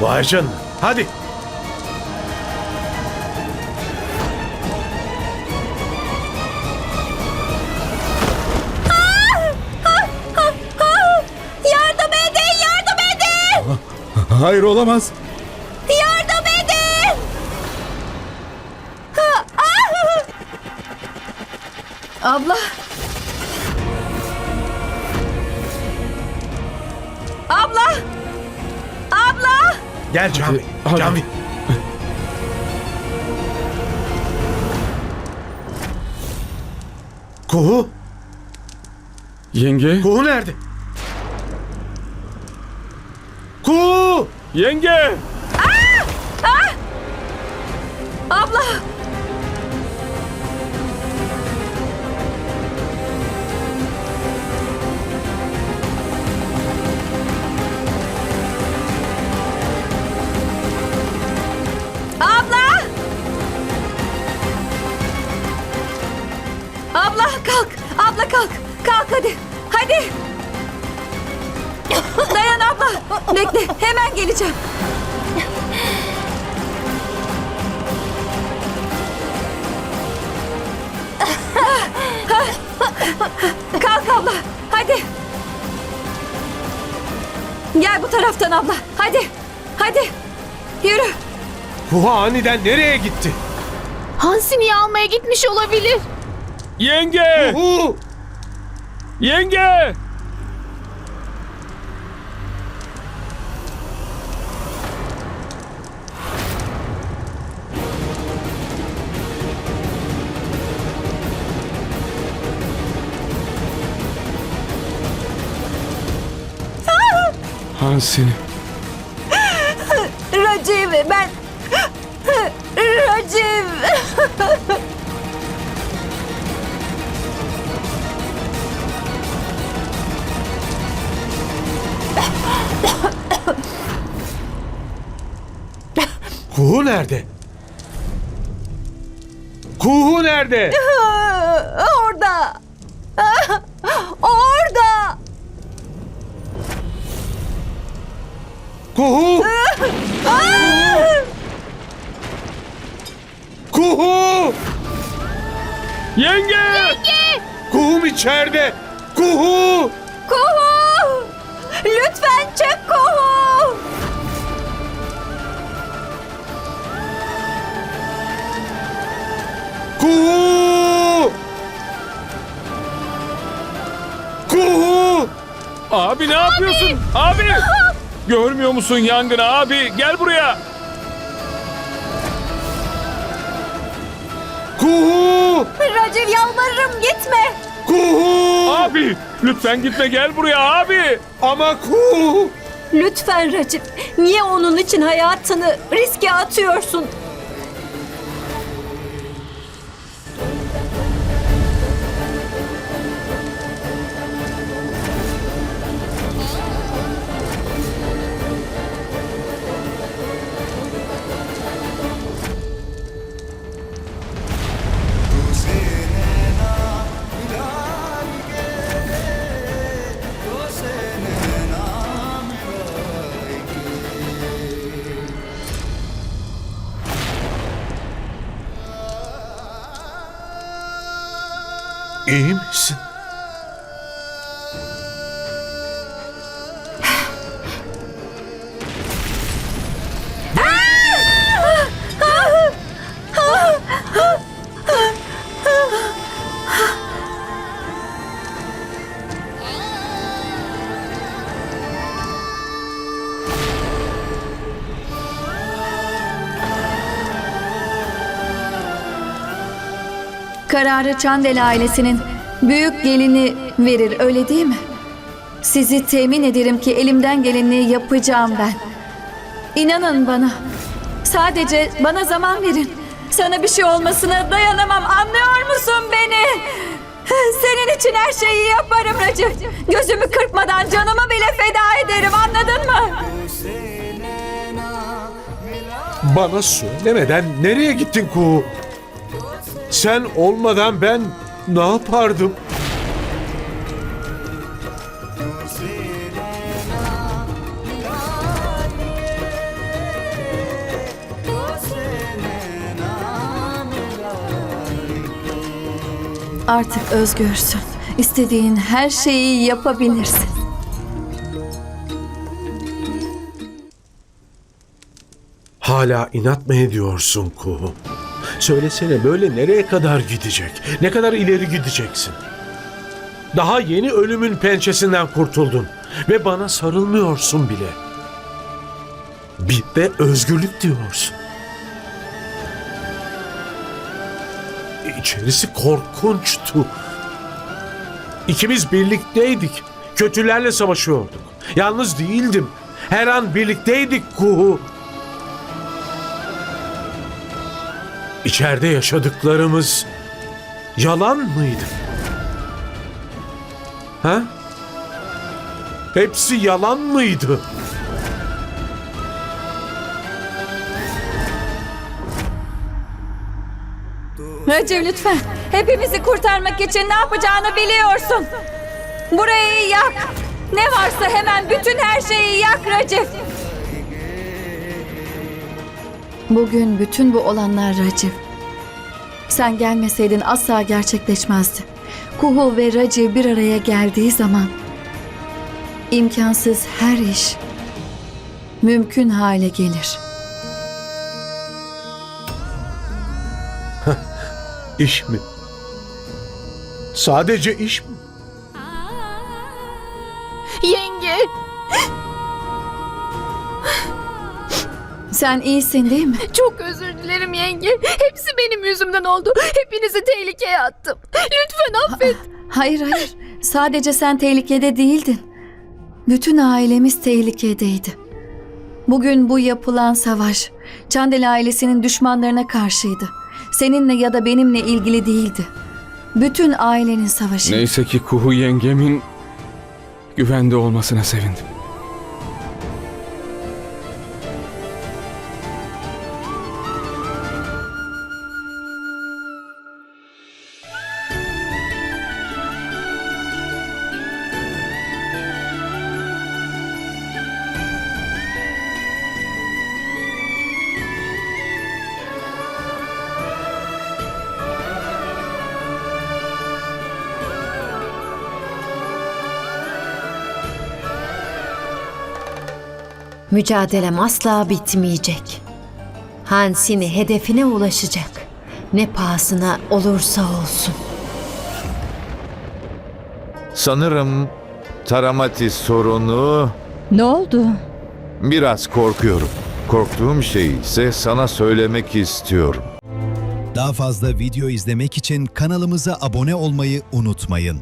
Vay canına. Hadi. Yardım edin, yardım edin! Hayır olamaz. Yardım edin! Ha, ah! Abla. Abla! Gel Canvi. Hadi. Canvi. Kuhu. Yenge. Kuhu nerede? Kuhu. Yenge. Abla! Abla! Kalk! Kalk hadi! Hadi! Dayan abla! Bekle hemen geleceğim. Kalk abla. Hadi. Gel bu taraftan abla. Hadi. Hadi. Yürü. Kuhu aniden nereye gitti? Hansini'yi almaya gitmiş olabilir. Yenge. Kuhu. Yenge. Hansini. Raciv ben. Raciv. Nerede? Kuhu nerede? Orada. Orada. Kuhu. Kuhu. Yenge. Kuhum içeride. Kuhu. Kuhu. Lütfen çık. Kuhu. Abi ne yapıyorsun? Abi. Görmüyor musun yangını abi? Gel buraya. Kuhu. Raciv yalvarırım gitme. Kuhu. Abi lütfen gitme gel buraya abi. Ama kuhu. Lütfen Racip. Niye onun için hayatını riske atıyorsun? İyi misin? Kararı Çandel ailesinin büyük gelini verir öyle değil mi? Sizi temin ederim ki elimden geleni yapacağım ben. İnanın bana. Sadece bana zaman verin. Sana bir şey olmasına dayanamam. Anlıyor musun beni? Senin için her şeyi yaparım Recep. Gözümü kırpmadan canımı bile feda ederim. Anladın mı? Bana söylemeden nereye gittin Kuhu? Sen olmadan ben ne yapardım? Artık özgürsün. İstediğin her şeyi yapabilirsin. Hala inat mı ediyorsun Kuhu? Söylesene böyle nereye kadar gidecek? Ne kadar ileri gideceksin? Daha yeni ölümün pençesinden kurtuldun ve bana sarılmıyorsun bile. Bir de özgürlük diyorsun. İçerisi korkunçtu. İkimiz birlikteydik. Kötülerle savaşıyorduk. Yalnız değildim. Her an birlikteydik Kuhu. İçeride yaşadıklarımız yalan mıydı? Ha? Hepsi yalan mıydı? Recep lütfen. Hepimizi kurtarmak için ne yapacağını biliyorsun. Burayı yak. Ne varsa hemen bütün her şeyi yak Recep. Bugün bütün bu olanlar Recep. Sen gelmeseydin asla gerçekleşmezdi. Kuhu ve Raci bir araya geldiği zaman imkansız her iş mümkün hale gelir. İş mi? Sadece iş mi? Yenge. Sen iyisin değil mi? Çok özür dilerim yenge. Hepsi benim yüzümden oldu. Hepinizi tehlikeye attım. Lütfen affet. Hayır hayır. Sadece sen tehlikede değildin. Bütün ailemiz tehlikedeydi. Bugün bu yapılan savaş Çandel ailesinin düşmanlarına karşıydı. Seninle ya da benimle ilgili değildi. Bütün ailenin savaşı. Neyse ki Kuhu yengemin güvende olmasına sevindim. Mücadelem asla bitmeyecek. Hansini hedefine ulaşacak. Ne pahasına olursa olsun. Sanırım Taramati sorunu Ne oldu? biraz korkuyorum. Korktuğum şeyi ise sana söylemek istiyorum. Daha fazla video izlemek için kanalımıza abone olmayı unutmayın.